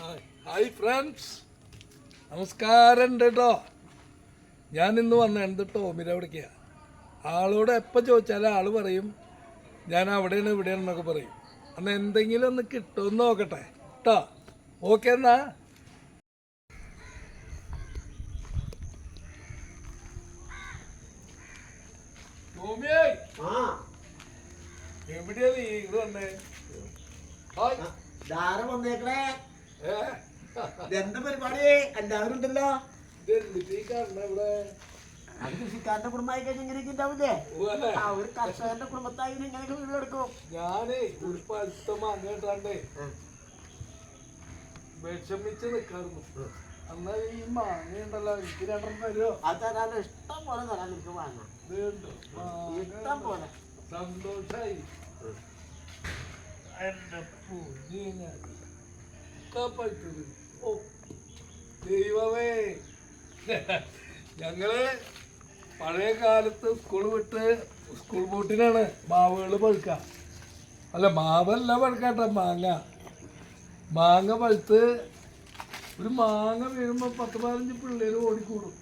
Hi friends നമസ്കാരം ഉണ്ട് കേട്ടോ ഞാൻ ഇന്ന് വന്ന എന്ത് ടോമിനെ വിളിക്കുക ആളോട് എപ്പോൾ ചോദിച്ചാലും ആൾ പറയും. ഞാൻ അവിടെയാണ് ഇവിടെയാണ് എന്നൊക്കെ പറയും. അന്ന് എന്തെങ്കിലും ഒന്ന് കിട്ടുമെന്ന് നോക്കട്ടെ. കേട്ടോ ഓക്കെ എന്നാ. ടോമിയേ ആ. എവിടെയാ നീ? ഇവിടെ വന്നേ. ധാര വന്നേക്കണേ. ഇതെന്താ പരിപാടി? എല്ലാവരും ഉണ്ടല്ലോ? അത് കൃഷിക്കാരന്റെ കുടുംബമായി കഴിഞ്ഞാൽ ഇങ്ങനെയൊക്കെ ഉണ്ടാവില്ലേ? ആ ഒരു കർഷകന്റെ കുടുംബത്തായി ഇങ്ങനെയൊക്കെ വീടെടുക്കും ഞാനേ മാങ്ങ കേട്ടാണ്ടേ വിഷമിച്ച് നിൽക്കാറുണ്ട് എന്നാ ഈ മാങ്ങ ഉണ്ടല്ലോ എനിക്ക് രണ്ടെണ്ണം തരുമോ അത് തരാലോ ഇഷ്ടം പോലെ തരാൻ എനിക്ക്? മാങ്ങ. ഇഷ്ടം പോലെ. സന്തോഷായി. എന്റെ പൊന്നിനെ. ഒക്കെ ഓ ദൈവമേ. ഞങ്ങൾ പഴയ കാലത്ത് സ്കൂൾ വിട്ട് സ്കൂൾ ബോട്ടിനാണ് മാവുകൾ പഴുക്ക. അല്ല മാവല്ല പഴുക്കാട്ട മാങ്ങ. മാങ്ങ പഴുത്ത് ഒരു മാങ്ങ വീഴുമ്പോൾ പത്ത് പതിനഞ്ച് പിള്ളേര് ഓടിക്കൂടും.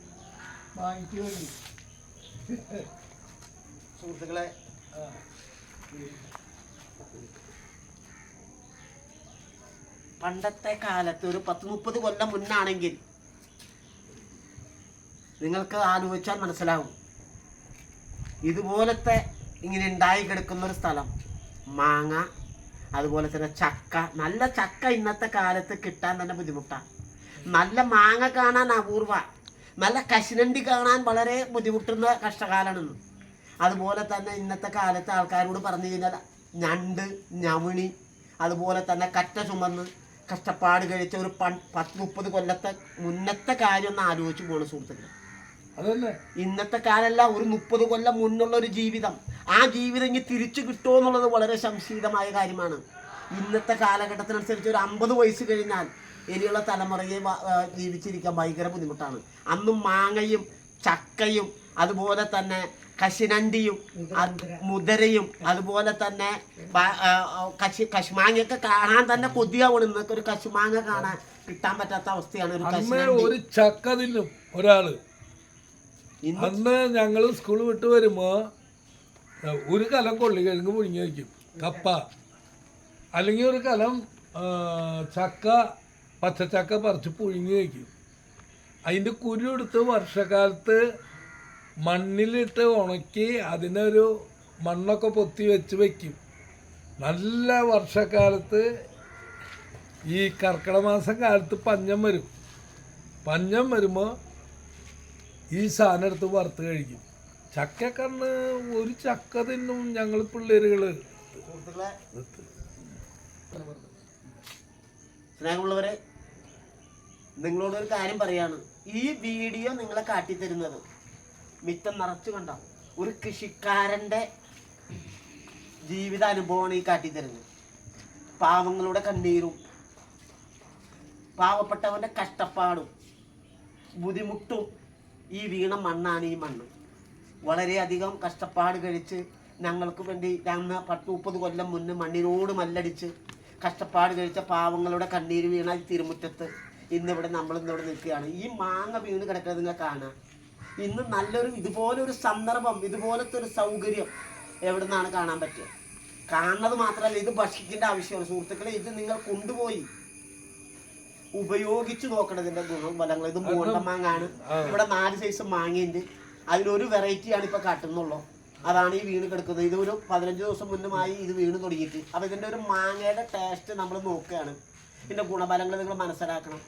മാങ്ങയ്ക്ക് വേണ്ടി. സുഹൃത്തുക്കളെ പണ്ടത്തെ കാലത്ത് ഒരു പത്ത് മുപ്പത് കൊല്ലം മുന്നാണെങ്കിൽ നിങ്ങൾക്ക് ആലോചിച്ചാൽ മനസ്സിലാവും. ഇതുപോലത്തെ ഇങ്ങനെ ഉണ്ടായി കിടക്കുന്ന ഒരു സ്ഥലം മാങ്ങ അതുപോലെ തന്നെ ചക്ക നല്ല ചക്ക ഇന്നത്തെ കാലത്ത് കിട്ടാൻ തന്നെ ബുദ്ധിമുട്ടാണ് നല്ല മാങ്ങ കാണാൻ അപൂർവ നല്ല കശിനണ്ടി കാണാൻ വളരെ ബുദ്ധിമുട്ടുന്ന കഷ്ടകാലമാണ്. അതുപോലെ തന്നെ ഇന്നത്തെ കാലത്ത് ആൾക്കാരോട് പറഞ്ഞു കഴിഞ്ഞാൽ ഞണ്ട് ഞവണി അതുപോലെ തന്നെ കറ്റ ചുമന്ന് കഷ്ടപ്പാട് കഴിച്ച ഒരു പത്ത് മുപ്പത് കൊല്ലത്തെ മുന്നത്തെ കാര്യം ഒന്ന് ആലോചിച്ച് പോണ സുഹൃത്തുക്കൾ അതല്ലേ? ഇന്നത്തെ കാലമല്ല ഒരു മുപ്പത് കൊല്ലം മുന്നുള്ള ഒരു ജീവിതം. ആ ജീവിതം ഇനി തിരിച്ചു കിട്ടുമോ എന്നുള്ളത് വളരെ സംശീതമായ കാര്യമാണ്. ഇന്നത്തെ കാലഘട്ടത്തിനനുസരിച്ച് ഒരു അമ്പത് വയസ്സ് കഴിഞ്ഞാൽ ഇനിയുള്ള തലമുറയെ ജീവിച്ചിരിക്കാൻ ഭയങ്കര ബുദ്ധിമുട്ടാണ്. അന്നും മാങ്ങയും ചക്കയും അതുപോലെ തന്നെ കശിനണ്ടിയും മുദരയും മുതരയും അതുപോലെ തന്നെ കശി കശുമാങ്ങയൊക്കെ കാണാൻ തന്നെ കൊതിയാവണം. ഇന്നൊക്കെ ഒരു കശുമാങ്ങ കാണാൻ കിട്ടാൻ പറ്റാത്ത അവസ്ഥയാണ് ഒരു ഒരു ചക്ക തിന്നും ഒരാൾ. ഇന്ന് അന്ന് ഞങ്ങൾ സ്കൂൾ വിട്ട് വരുമ്പോ ഒരു കലം കൊള്ളിക്കിഴങ്ങ് പുഴുങ്ങി വയ്ക്കും. കപ്പ. അല്ലെങ്കിൽ ഒരു കലം ചക്ക പച്ചച്ചക്ക പറിച്ച് പുഴുങ്ങി വയ്ക്കും. അതിന്റെ കുരു എടുത്ത് വർഷക്കാലത്ത് മണ്ണിലിട്ട് ഉണക്കി അതിനൊരു മണ്ണൊക്കെ പൊത്തി വെച്ച് വയ്ക്കും നല്ല വർഷക്കാലത്ത് ഈ കർക്കിടക മാസം കാലത്ത് പഞ്ഞം വരും. പഞ്ഞം വരുമ്പോൾ ഈ സാധനം എടുത്ത് വറുത്ത് കഴിക്കും. ചക്കക്കണ്ണ് ഒരു ചക്ക തിന്നും ഞങ്ങൾ പിള്ളേരുകൾ സ്നേഹമുള്ളവരെ നിങ്ങളോട് ഒരു കാര്യം പറയാണ്. ഈ വീഡിയോ നിങ്ങളെ കാട്ടിത്തരുന്നത്. മിറ്റം നിറച്ചു കണ്ട? ഒരു കൃഷിക്കാരന്റെ ജീവിതാനുഭവമാണ് ഈ കാട്ടിത്തരുന്നത് പാവങ്ങളുടെ കണ്ണീരും പാവപ്പെട്ടവന്റെ കഷ്ടപ്പാടും ബുദ്ധിമുട്ടും ഈ വീണ മണ്ണാണ് ഈ മണ്ണ്. വളരെയധികം കഷ്ടപ്പാട് കഴിച്ച് ഞങ്ങൾക്ക് വേണ്ടി അന്ന് പത്ത് മുപ്പത് കൊല്ലം മുന്നേ മണ്ണിനോട് മല്ലടിച്ച് കഷ്ടപ്പാട് കഴിച്ച പാവങ്ങളുടെ കണ്ണീര് വീണ തിരുമുറ്റത്ത് ഇന്നിവിടെ നമ്മൾ ഇന്നിവിടെ നിൽക്കുകയാണ്. ഈ മാങ്ങ വീണ് കിടക്കുന്നത് നിങ്ങൾ കാണാം. ഇന്ന് നല്ലൊരു ഇതുപോലെ ഒരു സന്ദർഭം ഇതുപോലത്തെ ഒരു സൗകര്യം എവിടെ നിന്നാണ് കാണാൻ പറ്റുക കാണുന്നത് മാത്രമല്ല ഇത് ഭക്ഷിക്കേണ്ട ആവശ്യമാണ്. സുഹൃത്തുക്കളെ ഇത് നിങ്ങൾ കൊണ്ടുപോയി ഉപയോഗിച്ച് നോക്കണം ഇതിന്റെ ഗുണം ഫലങ്ങൾ ഇത് മൂണ്ട മാങ്ങാണ് ഇവിടെ നാല് സൈസ് മാങ്ങയുണ്ട്. അതിലൊരു വെറൈറ്റിയാണ് ഇപ്പൊ കാട്ടുന്നുള്ളൂ. അതാണ് ഈ വീണ് കിടക്കുന്നത്. ഇത് ഒരു പതിനഞ്ച് ദിവസം മുന്നുമായി ഇത് വീണ് തുടങ്ങിയിട്ട്. അപ്പൊ ഇതിന്റെ ഒരു മാങ്ങയുടെ ടേസ്റ്റ് നമ്മൾ നോക്കുകയാണ്. ഇതിന്റെ ഗുണഫലങ്ങൾ നിങ്ങൾ മനസ്സിലാക്കണം.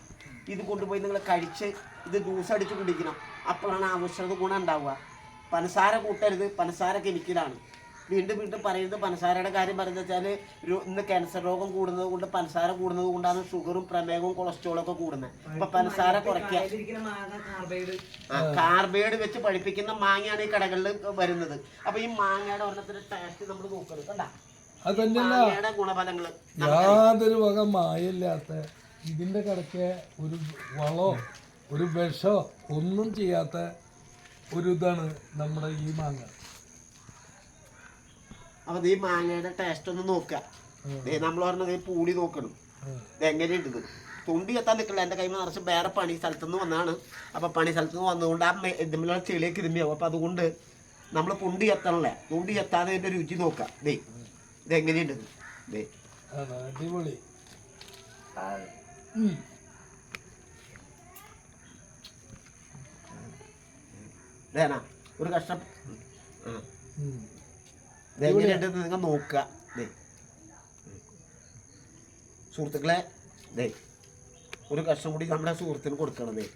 ഇത് കൊണ്ടുപോയി നിങ്ങൾ കഴിച്ച് ഇത് ജ്യൂസ് അടിച്ച് കുടിക്കണം അപ്പോഴാണ് ആവശ്യത ഗുണം ഉണ്ടാവുക. പനസാര കൂട്ടരുത്. പനസാര കെമിക്കലാണ്. വീണ്ടും വീണ്ടും പറയുന്നത് പനസാരയുടെ കാര്യം പറയുന്നത് വെച്ചാൽ ഇന്ന് ക്യാൻസർ രോഗം കൂടുന്നത് കൊണ്ട് പനസാര കൂടുന്നത് കൊണ്ടാണ് ഷുഗറും പ്രമേഹവും കൊളസ്ട്രോളും ഒക്കെ കൂടുന്നത്. അപ്പൊ പനസാര കുറയ്ക്കുക. കാർബൈഡ് വെച്ച് പഴിപ്പിക്കുന്ന മാങ്ങയാണ് ഈ കടകളിൽ വരുന്നത്. അപ്പൊ ഈ മാങ്ങയുടെ ഒരെണ്ണത്തിന്റെ ടേസ്റ്റ് നമ്മൾ നോക്കരുത്. കണ്ട? ഗുണഫലങ്ങൾ. യാതൊരു വക മായില്ലാത്ത ഇതിന്റെ കിടക്ക് ഒരു വളോ ഒരു വിഷോ ഒന്നും ചെയ്യാത്ത ഒരു ഇതാണ് നമ്മുടെ ഈ മാങ്ങ. അപ്പൊ ഈ മാങ്ങയുടെ ടേസ്റ്റ് ഒന്ന് നോക്കുക നമ്മൾ പറഞ്ഞത് ഈ പൂളി നോക്കണം. എങ്ങനെ എങ്ങനെയുണ്ട് തുമ്പി തുണ്ടി എത്താൻ നിൽക്കില്ല എന്റെ കൈമ നിറച്ച് വേറെ പണി സ്ഥലത്തു നിന്ന് വന്നതാണ്. അപ്പോൾ പണി സ്ഥലത്ത് നിന്ന് വന്നുകൊണ്ട് ആ ഇതിലുള്ള ചെളിയൊക്കെ ഇരുമ്പിയാവും അപ്പോൾ അതുകൊണ്ട് നമ്മൾ പുണ്ടി എത്തണല്ലേ? തുണ്ടി എത്താതെ ഇതിന്റെ രുചി നോക്കാം. ദേ ഇത് എങ്ങനെയുണ്ട് ഇത്? ദേ. അടിപൊളി. ഒരു കഷ്ടം ആ ഉം. ഇത് എങ്ങനെയുണ്ട് നിങ്ങൾ നോക്കുക. സുഹൃത്തുക്കളെ ദേ. ഒരു കഷ്ണം കൂടി നമ്മുടെ സുഹൃത്തിന് കൊടുക്കണം ദേ.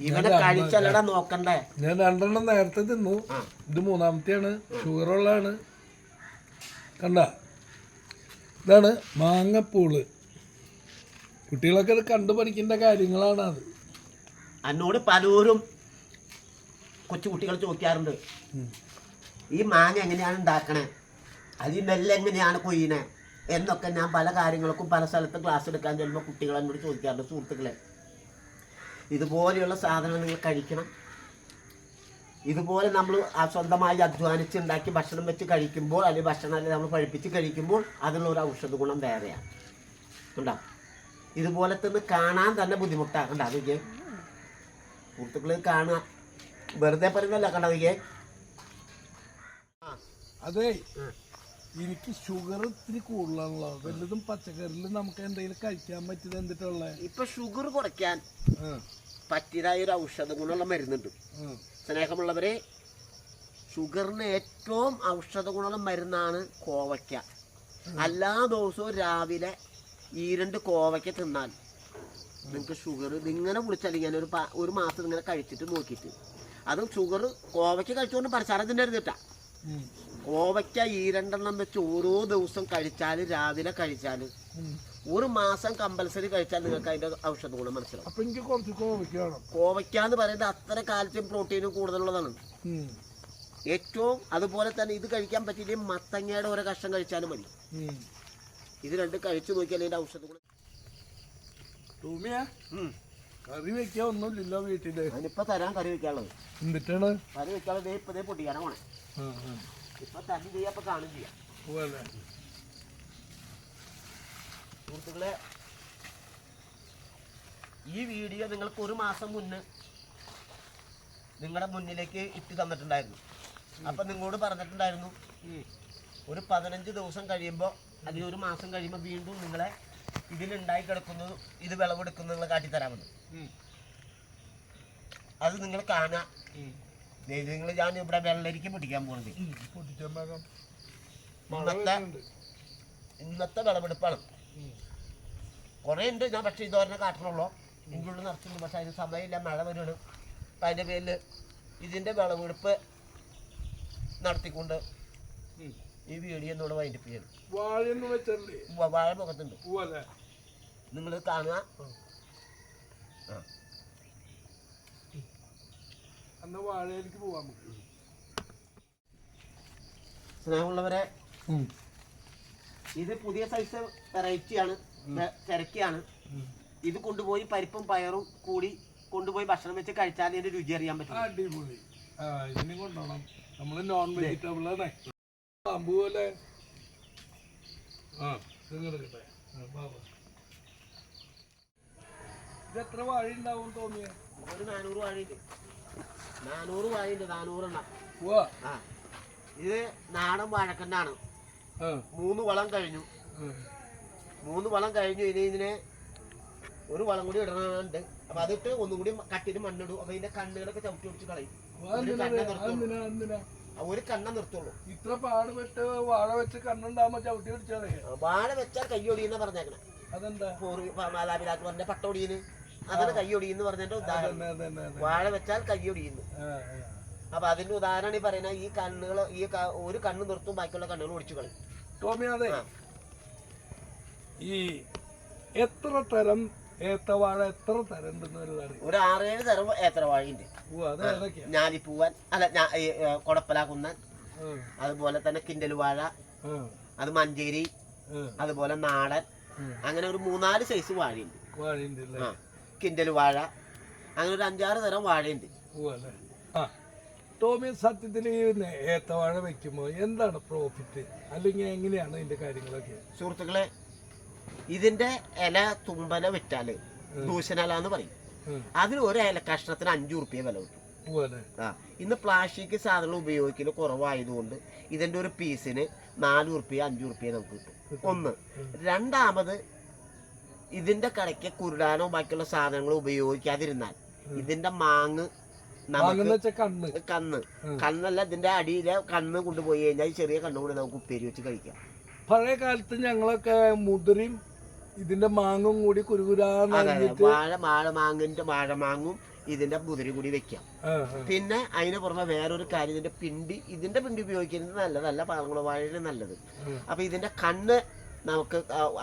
ഇവനെ കഴിച്ചല്ലടാ നോക്കണ്ടേ. ഞാൻ രണ്ടെണ്ണം നേരത്തെ തിന്നു. ഇത് മൂന്നാമത്തെയാണ്. ഷുഗർ ഉള്ളതാണ്. കണ്ട? ഇതാണ് മാങ്ങപ്പൂൾ. കുട്ടികളൊക്കെ ഇത് കണ്ടു പഠിക്കേണ്ട കാര്യങ്ങളാണ് അത്. എന്നോട് പലരും കൊച്ചു കുട്ടികൾ ചോദിക്കാറുണ്ട്. ഈ മാങ്ങ എങ്ങനെയാണ് ഉണ്ടാക്കണേ? അതിൽ നെല്ല് എങ്ങനെയാണ് കൊയ്യണേ? എന്നൊക്കെ ഞാൻ പല കാര്യങ്ങൾക്കും പല സ്ഥലത്ത് ക്ലാസ് എടുക്കാൻ ചെല്ലുമ്പോൾ കുട്ടികൾ എന്നോട് ചോദിക്കാറുണ്ട് സുഹൃത്തുക്കളെ. ഇതുപോലെയുള്ള സാധനങ്ങൾ നിങ്ങൾ കഴിക്കണം. ഇതുപോലെ നമ്മൾ സ്വന്തമായി അധ്വാനിച്ച് ഉണ്ടാക്കി ഭക്ഷണം വെച്ച് കഴിക്കുമ്പോൾ അല്ലെങ്കിൽ ഭക്ഷണം അല്ലെങ്കിൽ നമ്മൾ പഴിപ്പിച്ച് കഴിക്കുമ്പോൾ അതിനുള്ള ഒരു ഔഷധ ഗുണം വേറെയാണ്. ഉണ്ടോ ഇതുപോലെ തന്നെ കാണാൻ തന്നെ ബുദ്ധിമുട്ടാണ് കണ്ടോ അതൊക്കെ സുഹൃത്തുക്കൾ കാണുക. വെറുതെ പറയുന്നല്ല കണ്ട അതൊക്കെ അതെ എനിക്ക് ഷുഗർ ഇത്തിരി കൂടുതലാണല്ലോ. വല്ലതും പച്ചക്കറിയിൽ നമുക്ക് എന്തെങ്കിലും കഴിക്കാൻ പറ്റിയത് എന്തിട്ടുള്ളേ ഇപ്പൊ ഷുഗർ കുറയ്ക്കാൻ പറ്റിയതായ ഒരു ഔഷധം ഗുണമുള്ള മരുന്നുണ്ട്. സ്നേഹമുള്ളവരെ ഷുഗറിന് ഏറ്റവും ഔഷധ ഗുണമുള്ള മരുന്നാണ് കോവയ്ക്ക. എല്ലാ ദിവസവും രാവിലെ ഈ രണ്ട് കോവയ്ക്ക തിന്നാൽ നിങ്ങൾക്ക് ഷുഗർ ഇതിങ്ങനെ വിളിച്ചാൽ ഞാൻ ഒരു ഒരു മാസം ഇങ്ങനെ കഴിച്ചിട്ട് നോക്കിയിട്ട്. അതും ഷുഗർ കോവയ്ക്ക കഴിച്ചുകൊണ്ട് പഞ്ചസാര തിന്നരുത് കേട്ടാ കോവയ്ക്ക ഈ രണ്ടെണ്ണം വെച്ച് ഓരോ ദിവസം കഴിച്ചാൽ രാവിലെ കഴിച്ചാൽ ഒരു മാസം കമ്പൽസറി കഴിച്ചാൽ നിങ്ങൾക്ക് അതിന്റെ ഔഷധ ഗുണം മനസ്സിലാവും. കോവയ്ക്ക് എന്ന് പറയുന്നത് അത്ര കാൽസ്യം പ്രോട്ടീനും കൂടുതലുള്ളതാണ്. ഏറ്റവും അതുപോലെ തന്നെ ഇത് കഴിക്കാൻ പറ്റിയില്ലെങ്കിൽ മത്തങ്ങയുടെ ഓരോ കഷ്ണം കഴിച്ചാലും മതി. ഇത് രണ്ടും കഴിച്ചു നോക്കിയാൽ ഇതിന്റെ ഔഷധം ടൂമിയാ. കറി വെക്കാൻ ഒന്നുമില്ലല്ലോ വീട്ടിൽ. അതിനിപ്പോ തരാൻ കറി വെക്കാനുള്ളത്. എന്നിട്ടാണ് കറി വെക്കാനുള്ളത് ഇപ്പൊ ദേ പൊട്ടിക്കാനാ പോണേ. ഇപ്പൊ തല്ലി ചെയ്യാ അപ്പൊ കാണും ചെയ്യാം. സുഹൃത്തുക്കളെ ഈ വീഡിയോ നിങ്ങൾക്ക് ഒരു മാസം മുന്നേ നിങ്ങളുടെ മുന്നിലേക്ക് ഇട്ട് തന്നിട്ടുണ്ടായിരുന്നു. അപ്പൊ നിങ്ങളോട് പറഞ്ഞിട്ടുണ്ടായിരുന്നു ഒരു പതിനഞ്ച് ദിവസം കഴിയുമ്പോൾ ഒരു മാസം കഴിയുമ്പോൾ വീണ്ടും നിങ്ങളെ ഇതിലുണ്ടായി കിടക്കുന്നത് ഇത് വിളവെടുക്കുന്നു നിങ്ങൾ കാട്ടിത്തരാമെന്ന്. അത് നിങ്ങൾ കാണുക. നിങ്ങൾ ഞാൻ ഇവിടെ വെള്ളരിക്ക് പിടിക്കാൻ പോകുന്നത്. ഇന്നത്തെ ഇന്നത്തെ വിളവെടുപ്പാണ്. കുറേ ഉണ്ട്. ഞാൻ പക്ഷേ ഇതോരനെ കാട്ടണുള്ളൂ. ഇതിന്റെ ഉള്ളിൽ നിറച്ചുണ്ട് പക്ഷേ അതിന് സമയമില്ല. മഴ വരുവാണ്. അപ്പം അതിന്റെ പേരിൽ ഇതിന്റെ വിളവെടുപ്പ് നടത്തിക്കൊണ്ട്. ഈ വീഡിയോ എന്നോട് വൈൻഡപ്പ് ചെയ്യണം. വാഴയൊന്നും വെച്ചല്ലേ? വ- വാഴ മുഖത്തുണ്ട് നിങ്ങൾ കാണുക. വാഴയിലേക്ക് സ്നേഹമുള്ളവരെ ഇത് പുതിയ സൈസ് വെറൈറ്റിയാണ് തിരക്കിയാണ്. ഇത് കൊണ്ടുപോയി പരിപ്പും പയറും കൂടി കൊണ്ടുപോയി ഭക്ഷണം വെച്ച് കഴിച്ചാൽ ഇതിന്റെ രുചി അറിയാൻ പറ്റും അടിപൊളി. ഇതിനെ നമ്മൾ നോൺ വെജിറ്റബിൾ ആണ്. പാമ്പ് പോലെ ആ ഇത് എടുക്കട്ടെ ആ, വാ, വാ. ഇത് എത്ര വാഴ ഉണ്ടാവും തോന്നിയേ? ഒരു നാനൂറ് വാഴയുണ്ട്. നാനൂറ് വാഴയുണ്ട് നാനൂറെണ്ണം. ആ ഇത് നാടൻ വാഴക്കണ്ണാണ് മൂന്ന് വളം കഴിഞ്ഞു. മൂന്ന് വളം കഴിഞ്ഞു ഇനി ഇതിനെ ഒരു വളം കൂടി ഇടണുണ്ട്. അപ്പൊ അതിട്ട് ഒന്നും കൂടി കട്ടിന് മണ്ണിടും. അപ്പൊ ഇതിന്റെ കണ്ണുകളൊക്കെ ചവിട്ടി ഒടിച്ച് കളയും. ഒരു കണ്ണ നിർത്തുള്ളൂ. ഇത്ര പാട് വെട്ട് വാഴ വെച്ച് കണ്ണുണ്ടാകുമ്പോ ചവിട്ടി പിടിച്ചാലേ? വാഴ വെച്ചാൽ കയ്യൊടിയെന്ന് പറഞ്ഞേക്കണേ. അതെന്താ? മാതാപിതാക്കൾ പറഞ്ഞ പട്ടൊടിയെന്ന് അതാണ് കയ്യൊടിയെന്ന് പറഞ്ഞതിന്റെ ഉദാഹരണം. വാഴ വെച്ചാൽ കയ്യൊടിയുന്നു. അപ്പൊ അതിന്റെ ഉദാഹരണം ഈ പറയുന്ന ഈ കണ്ണുകൾ ഈ ഒരു കണ്ണ് നിർത്തും ബാക്കിയുള്ള കണ്ണുകൾ ഒടിച്ചു കളി ടോമി അതെ. ഈ എത്ര തരം ഏത്തവാഴ എത്ര തരം? ഒരു ആറേഴ് തരം ഏത്തവാഴയുണ്ട്. ഞാലിപ്പൂവൻ അല്ല കൊടപ്പല കുന്നൻ അതുപോലെ തന്നെ കിണ്ടൽ വാഴ അത് മഞ്ചേരി അതുപോലെ നാടൻ അങ്ങനെ ഒരു മൂന്നാൽ സൈസ് വാഴയുണ്ട്. കിണ്ടൽ വാഴ അങ്ങനെ ഒരു അഞ്ചാറ് തരം വാഴയുണ്ട്. ടോമി സത്യത്തിൽ ഈ ഏത്തവാഴ വെക്കുമ്പോൾ എന്താണ് പ്രോഫിറ്റ് അല്ലെങ്കിൽ എങ്ങനെയാണ് ഇതിന്റെ കാര്യങ്ങളൊക്കെ? സുഹൃത്തുക്കളെ ഇതിന്റെ ഇല തുമ്പല വിറ്റാൽ ദൂഷണല എന്ന് പറയും. അതിന് ഒരു ഇല കഷ്ണത്തിന് അഞ്ചു റുപ്യ വില കിട്ടും. ആ ഇന്ന് പ്ലാസ്റ്റിക് സാധനങ്ങൾ ഉപയോഗിക്കൽ കുറവായതുകൊണ്ട് ഇതിന്റെ ഒരു പീസിന് നാല് റുപ്യ അഞ്ചു റുപ്യ നമുക്ക് കിട്ടും. ഒന്ന് രണ്ടാമത് ഇതിന്റെ കടയ്ക്ക് കുരുടാനോ ബാക്കിയുള്ള സാധനങ്ങൾ ഉപയോഗിക്കാതിരുന്നാൽ ഇതിന്റെ മാങ്ങ് നമുക്ക് കണ്ണ്. കണ്ണ്. കണ്ണല്ല ഇതിന്റെ അടിയിലെ കണ്ണ് കൊണ്ടുപോയി കഴിഞ്ഞാൽ ചെറിയ കണ്ണ് കൊണ്ട് നമുക്ക് ഉപ്പേരി വെച്ച് കഴിക്കാം. പഴയ കാലത്ത് ഞങ്ങളൊക്കെ മുതിരയും ഇതിന്റെ മാങ്ങും കൂടി കുരുകുരാങ്ങിന്റെ വാഴ വാഴ മാങ്ങിന്റെ വാഴ മാങ്ങും ഇതിന്റെ മുതിരി കൂടി വെക്കാം. പിന്നെ അതിന് പുറമെ വേറൊരു കാര്യം ഇതിന്റെ പിണ്ടി ഇതിന്റെ പിണ്ടി ഉപയോഗിക്കുന്നത് നല്ലതല്ല പാളങ്ങളോ വാഴയുടെ നല്ലത്. അപ്പൊ ഇതിന്റെ കണ്ണ് നമുക്ക്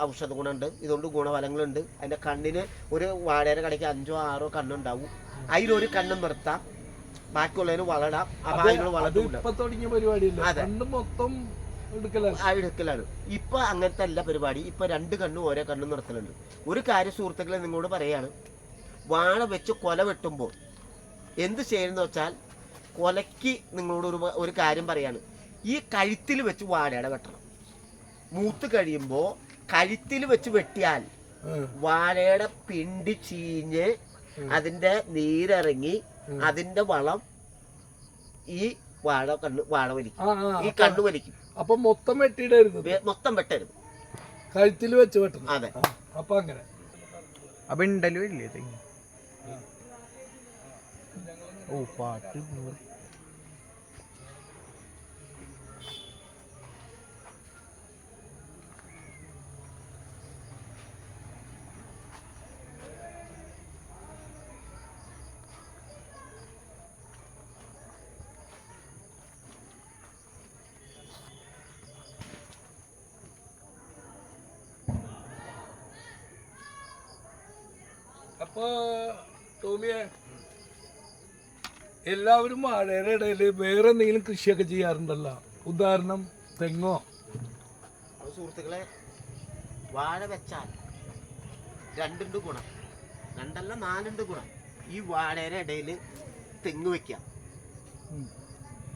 ഔഷധ ഗുണമുണ്ട്. ഇതുകൊണ്ട് ഗുണഫലങ്ങളുണ്ട്. അതിന്റെ കണ്ണിന് ഒരു വാഴയുടെ കടയ്ക്ക് അഞ്ചോ ആറോ കണ്ണുണ്ടാവും. അതിലൊരു കണ്ണ് നിർത്താം. ബാക്കിയുള്ളതിന് വളരാം അപ്പൊ അതിനുള്ള വളർത്തും അതെ. മൊത്തം എടുക്കലാണ് ഇപ്പൊ അങ്ങനത്തെ അല്ല പരിപാടി ഇപ്പൊ രണ്ട് കണ്ണും ഓരോ കണ്ണും നിർത്തലുണ്ട്. ഒരു കാര്യം സുഹൃത്തുക്കളെ നിങ്ങളോട് പറയാണ്. വാഴ വെച്ച് കൊല വെട്ടുമ്പോൾ എന്ത് ചെയ്യണമെന്ന് വെച്ചാൽ കൊലയ്ക്ക് നിങ്ങളോട് ഒരു ഒരു കാര്യം പറയാണ്. ഈ കഴുത്തിൽ വെച്ച് വാഴയുടെ വെട്ടണം. മൂത്ത് കഴിയുമ്പോൾ കഴുത്തിൽ വെച്ച് വെട്ടിയാൽ വാഴയുടെ പിണ്ടി ചീഞ്ഞ് അതിന്റെ നീരിറങ്ങി അതിന്റെ വളം ഈ വാഴ കണ്ണ് വാഴ വലിക്കും. ഈ കണ്ണു വലിക്കും. അപ്പൊ മൊത്തം വെട്ടിയിടരുത്. മൊത്തം വെട്ടരുത്. കഴുത്തിൽ വെച്ച് വെട്ടണം. അതെ. അപ്പൊ അങ്ങനെ. അപ്പൊ ഉണ്ടല്ലോ ഇല്ലേ ഓ പാട്ട് അപ്പൊ ടോമിയെ എല്ലാവരും മഴയുടെ ഇടയിൽ വേറെ എന്തെങ്കിലും കൃഷിയൊക്കെ ചെയ്യാറുണ്ടല്ലോ. ഉദാഹരണം തെങ്ങോ? അപ്പോൾ സുഹൃത്തുക്കളെ വാഴ വെച്ചാൽ രണ്ടുണ്ട് ഗുണം. രണ്ടല്ല നാലുണ്ട് ഗുണം. ഈ വാഴയുടെ ഇടയിൽ തെങ്ങ് വെക്കാം.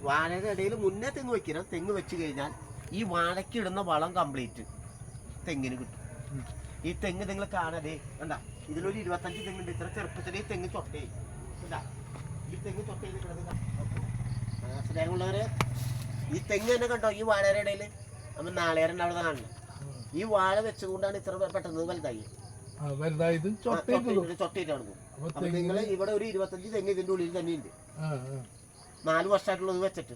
വാഴയുടെ ഇടയിൽ മുന്നേ തെങ്ങ് വെക്കണം. തെങ്ങ് വെച്ച് കഴിഞ്ഞാൽ ഈ വാഴയ്ക്ക് ഇടുന്ന വളം കംപ്ലീറ്റ് തെങ്ങിന് കിട്ടും. ഈ തെങ്ങ് നിങ്ങൾ കാണാതെ കണ്ട? ഇതിലൊരു ഇരുപത്തഞ്ച് തെങ്ങുണ്ട്. ഇത്ര ചെറുപ്പത്തിൽ ഈ തെങ്ങ് ചൊട്ടേ. ഇതാ. ഈ തെങ്ങ് ചൊട്ടേ സ്നേഹമുള്ളവരെ ഈ തെങ്ങ് തന്നെ കണ്ടോ? ഈ വാഴയുടെ ഇടയിൽ നമ്മൾ നാളേരം അവിടെ കാണുന്നത് ഈ വാഴ വെച്ചുകൊണ്ടാണ് ഇത്ര പെട്ടെന്ന് വലുതായി. ചൊട്ടയിട്ടാണ് അപ്പൊ നിങ്ങൾ ഇവിടെ ഒരു ഇരുപത്തഞ്ച് തെങ്ങ് ഇതിന്റെ ഉള്ളിൽ തന്നെയുണ്ട്. നാല് വർഷമായിട്ടുള്ളത് വെച്ചിട്ട്.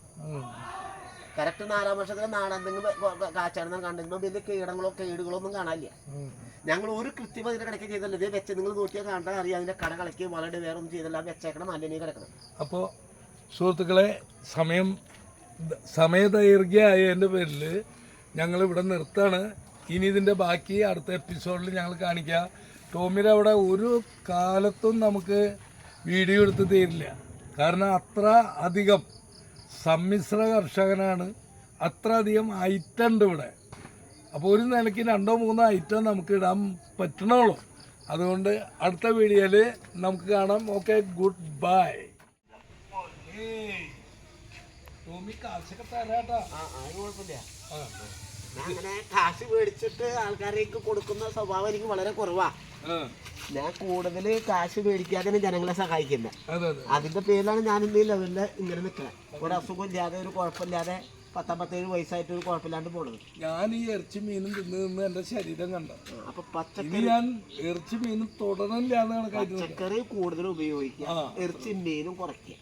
കറക്റ്റ് നാലാം വർഷത്തിലെ നാടൻ തെങ്ങ് കാച്ചാണെന്ന് കണ്ടെങ്കിൽ വലിയ കീടങ്ങളോ കേടുകളോ ഒന്നും കാണാനില്ല. ഞങ്ങൾ ഒരു കൃത്യം അതിന്റെ കിടക്കുക ചെയ്തല്ല. ഇതേ വെച്ച് നിങ്ങൾ നോക്കിയാൽ കണ്ടാൽ അറിയാം. അതിന്റെ കട കളക്കി വളരെ വേറെ ഒന്നും ചെയ്തല്ല വെച്ചേക്കണം നല്ല കിടക്കണം അപ്പോൾ സുഹൃത്തുക്കളെ സമയം സമയദൈർഘ്യമായതിന്റെ പേരിൽ ഞങ്ങൾ ഇവിടെ നിർത്താണ് ഇനി ഇതിന്റെ ബാക്കി അടുത്ത എപ്പിസോഡിൽ ഞങ്ങൾ കാണിക്കാം. ടോമിയുടെ അവിടെ ഒരു കാലത്തും നമുക്ക് വീഡിയോ എടുത്ത് തീരില്ല. കാരണം അത്ര അധികം സമ്മിശ്ര കർഷകനാണ്. അത്രയധികം ഐറ്റം ഉണ്ട് ഇവിടെ. അപ്പോൾ ഒരു നിലയ്ക്ക് രണ്ടോ മൂന്നോ ഐറ്റം നമുക്ക് ഇടാൻ പറ്റണുള്ളൂ അതുകൊണ്ട് അടുത്ത വീഡിയോയിൽ നമുക്ക് കാണാം. Okay good bye. ടോമി കാശൊക്കെ തരാട്ടാ ആ കുഴപ്പമില്ല. ആ. ഞാൻ അങ്ങനെ കാശ് മേടിച്ചിട്ട് ആൾക്കാരേക്ക് കൊടുക്കുന്ന സ്വഭാവം എനിക്ക് വളരെ കുറവാ. ഞാൻ കൂടുതൽ കാശ് മേടിക്കാതെ ജനങ്ങളെ സഹായിക്കുന്നത് അതെ അതെ. അതിന്റെ പേരിലാണ് ഞാൻ ഇന്ന് ഈ ലെവലിൽ ഇങ്ങനെ നിൽക്കുന്നത് ഒരു അസുഖം ഇല്ലാതെ ഒരു കുഴപ്പമില്ലാതെ പത്തമ്പത്തേഴ് വയസ്സായിട്ട് ഒരു കുഴപ്പമില്ലാണ്ട് പോണത്. ഞാൻ ഈ ഇറച്ചി മീനും തിന്ന് നിന്ന് എന്റെ ശരീരം കണ്ട. അപ്പൊ പച്ചക്കറി ഞാൻ ഇറച്ചി മീനും കണക്കായിട്ട് പച്ചക്കറി കൂടുതൽ ഉപയോഗിക്കുക. ഇറച്ചി മീനും കുറയ്ക്കുക.